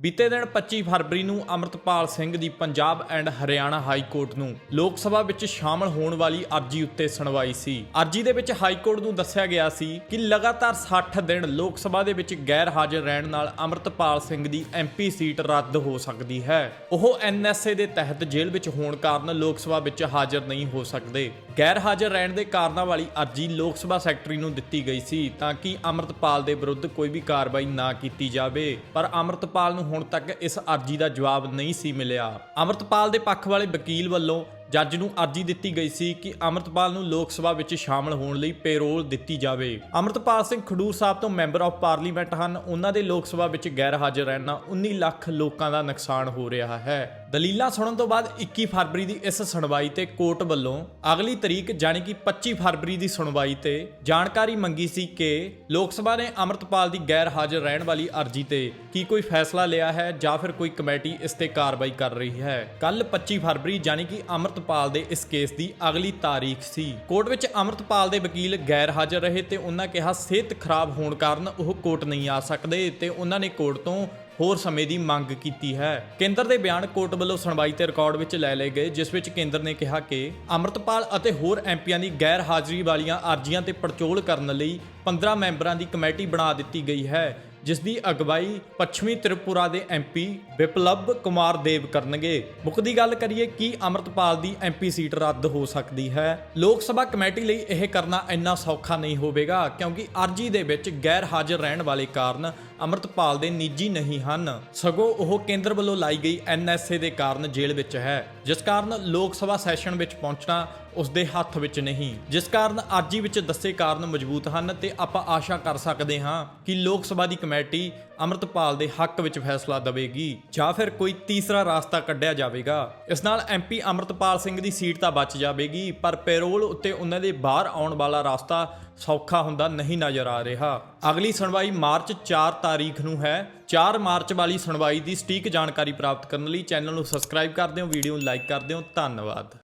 ਬੀਤੇ ਦਿਨ 25 ਫਰਵਰੀ ਨੂੰ ਅਮਰਤਪਾਲ ਸਿੰਘ ਦੀ Punjab and Haryana high court ਨੂੰ ਲੋਕ ਸਭਾ ਵਿੱਚ ਸ਼ਾਮਲ ਹੋਣ ਵਾਲੀ ਅਰਜੀ ਉੱਤੇ ਸੁਣਵਾਈ ਸੀ। ਅਰਜੀ ਦੇ ਵਿੱਚ ਹਾਈ ਕੋਰਟ ਨੂੰ ਦੱਸਿਆ ਗਿਆ ਸੀ ਕਿ ਲਗਾਤਾਰ 60 ਦਿਨ ਲੋਕ ਸਭਾ ਦੇ ਵਿੱਚ ਗੈਰ ਹਾਜ਼ਰ ਰਹਿਣ ਨਾਲ ਅਮਰਤਪਾਲ ਸਿੰਘ ਦੀ ਐਮਪੀ ਸੀਟ ਰੱਦ ਹੋ ਸਕਦੀ ਹੈ। ਉਹ ਐਨਐਸਏ ਦੇ ਤਹਿਤ ਜੇਲ੍ਹ ਵਿੱਚ ਹੋਣ ਕਾਰਨ ਲੋਕ ਸਭਾ ਵਿੱਚ ਹਾਜ਼ਰ ਨਹੀਂ ਹੋ ਸਕਦੇ। ਗੈਰ ਹਾਜ਼ਰ ਰਹਿਣ ਦੇ ਕਾਰਨਾਂ ਵਾਲੀ ਅਰਜੀ ਲੋਕ ਸਭਾ ਸੈਕਟਰੀ ਨੂੰ ਦਿੱਤੀ ਗਈ ਸੀ ਤਾਂ ਕਿ ਅਮਰਤਪਾਲ ਦੇ ਵਿਰੁੱਧ ਕੋਈ ਵੀ ਕਾਰਵਾਈ ਨਾ ਕੀਤੀ ਜਾਵੇ। ਪਰ ਅਮਰਤਪਾਲ ਨੂੰ ਹੁਣ ਤੱਕ ਇਸ ਅਰਜੀ ਦਾ ਜਵਾਬ ਨਹੀਂ ਸੀ ਮਿਲਿਆ। ਅਮਰਤਪਾਲ ਦੇ ਪੱਖ ਵਾਲੇ ਵਕੀਲ ਵੱਲੋਂ ਜੱਜ ਨੂੰ ਅਰਜੀ ਦਿੱਤੀ ਗਈ ਸੀ ਕਿ ਅਮਰਤਪਾਲ ਨੂੰ ਲੋਕ ਸਭਾ ਵਿੱਚ ਸ਼ਾਮਲ ਹੋਣ ਲਈ ਪੇਰੋਲ ਦਿੱਤੀ ਜਾਵੇ। ਅਮਰਤਪਾਲ ਸਿੰਘ ਖਡੂਰ ਸਾਹਿਬ ਤੋਂ ਮੈਂਬਰ ਆਫ ਪਾਰਲੀਮੈਂਟ ਹਨ। ਉਹਨਾਂ ਦੇ ਲੋਕ ਸਭਾ ਵਿੱਚ ਗੈਰ ਹਾਜ਼ਰ ਰਹਿਣਾ 19 ਲੱਖ ਲੋਕਾਂ ਦਾ ਨੁਕਸਾਨ ਹੋ ਰਿਹਾ ਹੈ। ਦਲੀਲਾਂ ਸੁਣਨ ਤੋਂ ਬਾਅਦ 21 ਫਰਵਰੀ ਦੀ ਇਸ ਸੁਣਵਾਈ ਤੇ ਕੋਰਟ ਵੱਲੋਂ ਅਗਲੀ ਤਰੀਕ ਜਾਣੀ ਕਿ 25 ਫਰਵਰੀ ਦੀ ਸੁਣਵਾਈ ਤੇ ਜਾਣਕਾਰੀ ਮੰਗੀ ਸੀ ਕਿ ਲੋਕ ਸਭਾ ਨੇ ਅਮਰਤਪਾਲ ਦੀ ਗੈਰ ਹਾਜ਼ਰ ਰਹਿਣ ਵਾਲੀ ਅਰਜੀ ਤੇ ਕੀ ਕੋਈ ਫੈਸਲਾ ਲਿਆ ਹੈ ਜਾਂ ਫਿਰ ਕੋਈ ਕਮੇਟੀ ਇਸ ਤੇ ਕਾਰਵਾਈ ਕਰ ਰਹੀ ਹੈ। ਕੱਲ 25 ਫਰਵਰੀ ਜਾਣੀ ਕਿ ਅਮਰਤਪਾਲ ਦੇ ਇਸ ਕੇਸ ਦੀ ਅਗਲੀ ਤਾਰੀਖ ਸੀ। ਕੋਰਟ ਵਿੱਚ ਅਮਰਤਪਾਲ ਦੇ ਵਕੀਲ ਗੈਰ ਹਾਜ਼ਰ ਰਹੇ ਤੇ ਉਹਨਾਂ ਕਿਹਾ ਸਿਹਤ ਖਰਾਬ ਹੋਣ ਕਾਰਨ ਉਹ ਕੋਰਟ ਨਹੀਂ ਆ ਸਕਦੇ ਤੇ ਉਹਨਾਂ ਨੇ ਕੋਰਟ ਤੋਂ ਹੋਰ ਸਮੇਂ ਦੀ ਮੰਗ ਕੀਤੀ ਹੈ। ਕੇਂਦਰ ਦੇ ਬਿਆਨ ਕੋਰਟ ਵੱਲੋਂ ਸੁਣਵਾਈ ਤੇ ਰਿਕਾਰਡ ਵਿੱਚ ਲੈ ਲਏ ਗਏ, ਜਿਸ ਵਿੱਚ ਕੇਂਦਰ ਨੇ ਕਿਹਾ ਕਿ ਅਮਰਤਪਾਲ ਅਤੇ ਹੋਰ ਐਮਪੀਆਂ ਦੀ ਗੈਰ ਹਾਜ਼ਰੀ ਵਾਲੀਆਂ ਅਰਜ਼ੀਆਂ ਤੇ ਪੜਚੋਲ ਕਰਨ ਲਈ 15 ਮੈਂਬਰਾਂ ਦੀ ਕਮੇਟੀ ਬਣਾ ਦਿੱਤੀ ਗਈ ਹੈ। ਜਿਸ ਦੀ ਅਗਵਾਈ ਪੱਛਮੀ ਤ੍ਰਿਪੁਰਾ ਦੇ ਐਮਪੀ ਵਿਪਲਬ ਕੁਮਾਰ ਦੇਵ ਕਰਨਗੇ। ਮੁੱਖ ਦੀ ਗੱਲ ਕਰੀਏ ਕਿ ਅਮਰਤਪਾਲ ਦੀ ਐਮਪੀ ਸੀਟ ਰੱਦ ਹੋ ਸਕਦੀ ਹੈ। ਲੋਕ ਸਭਾ ਕਮੇਟੀ ਲਈ ਇਹ ਕਰਨਾ ਇੰਨਾ ਸੌਖਾ ਨਹੀਂ ਹੋਵੇਗਾ, ਕਿਉਂਕਿ ਅਰਜੀ ਦੇ ਵਿੱਚ ਗੈਰ ਹਾਜ਼ਰ ਰਹਿਣ ਵਾਲੇ ਕਾਰਨ ਅਮਰਤਪਾਲ ਦੇ ਨਿੱਜੀ ਨਹੀਂ ਹਨ। ਸਗੋਂ ਉਹ ਕੇਂਦਰ ਵੱਲੋਂ ਲਾਈ ਗਈ ਐਨਐਸਏ ਦੇ ਕਾਰਨ ਜੇਲ੍ਹ ਵਿੱਚ ਹੈ। ਜਿਸ ਕਾਰਨ ਲੋਕ ਸਭਾ ਸੈਸ਼ਨ ਵਿੱਚ ਪਹੁੰਚਣਾ ਉਸ ਦੇ ਹੱਥ ਵਿੱਚ ਨਹੀਂ। ਜਿਸ ਕਾਰਨ ਅਰਜੀ ਵਿੱਚ ਦੱਸੇ ਕਾਰਨ ਮਜ਼ਬੂਤ ਹਨ ਤੇ ਆਪਾਂ ਆਸ਼ਾ ਕਰ ਸਕਦੇ ਹਾਂ ਕਿ ਲੋਕ ਸਭਾ ਦੀ ਕਮੇਟੀ ਅਮਰਤਪਾਲ ਦੇ ਹੱਕ ਵਿੱਚ ਫੈਸਲਾ ਦੇਵੇਗੀ ਜਾਂ ਫਿਰ ਕੋਈ ਤੀਸਰਾ ਰਾਸਤਾ ਕੱਢਿਆ ਜਾਵੇਗਾ। ਇਸ ਨਾਲ ਐਮਪੀ ਅਮਰਤਪਾਲ ਸਿੰਘ ਦੀ ਸੀਟ ਤਾਂ ਬਚ ਜਾਵੇਗੀ, ਪਰ ਪੈਰੋਲ ਉੱਤੇ ਉਹਨਾਂ ਦੇ ਬਾਹਰ ਆਉਣ ਵਾਲਾ ਰਾਸਤਾ ਸੌਖਾ ਹੁੰਦਾ, ਨਹੀਂ ਨਜ਼ਰ ਆ ਰਿਹਾ। ਅਗਲੀ ਸੁਣਵਾਈ ਮਾਰਚ 4 ਤਾਰੀਖ ਨੂੰ ਹੈ। 4 ਮਾਰਚ ਵਾਲੀ ਸੁਣਵਾਈ ਦੀ ਸਟੀਕ ਜਾਣਕਾਰੀ ਪ੍ਰਾਪਤ ਕਰਨ ਲਈ ਚੈਨਲ ਨੂੰ ਸਬਸਕ੍ਰਾਈਬ ਕਰ ਦਿਓ, ਵੀਡੀਓ ਨੂੰ ਲਾਈਕ ਕਰ ਦਿਓ। ਧੰਨਵਾਦ।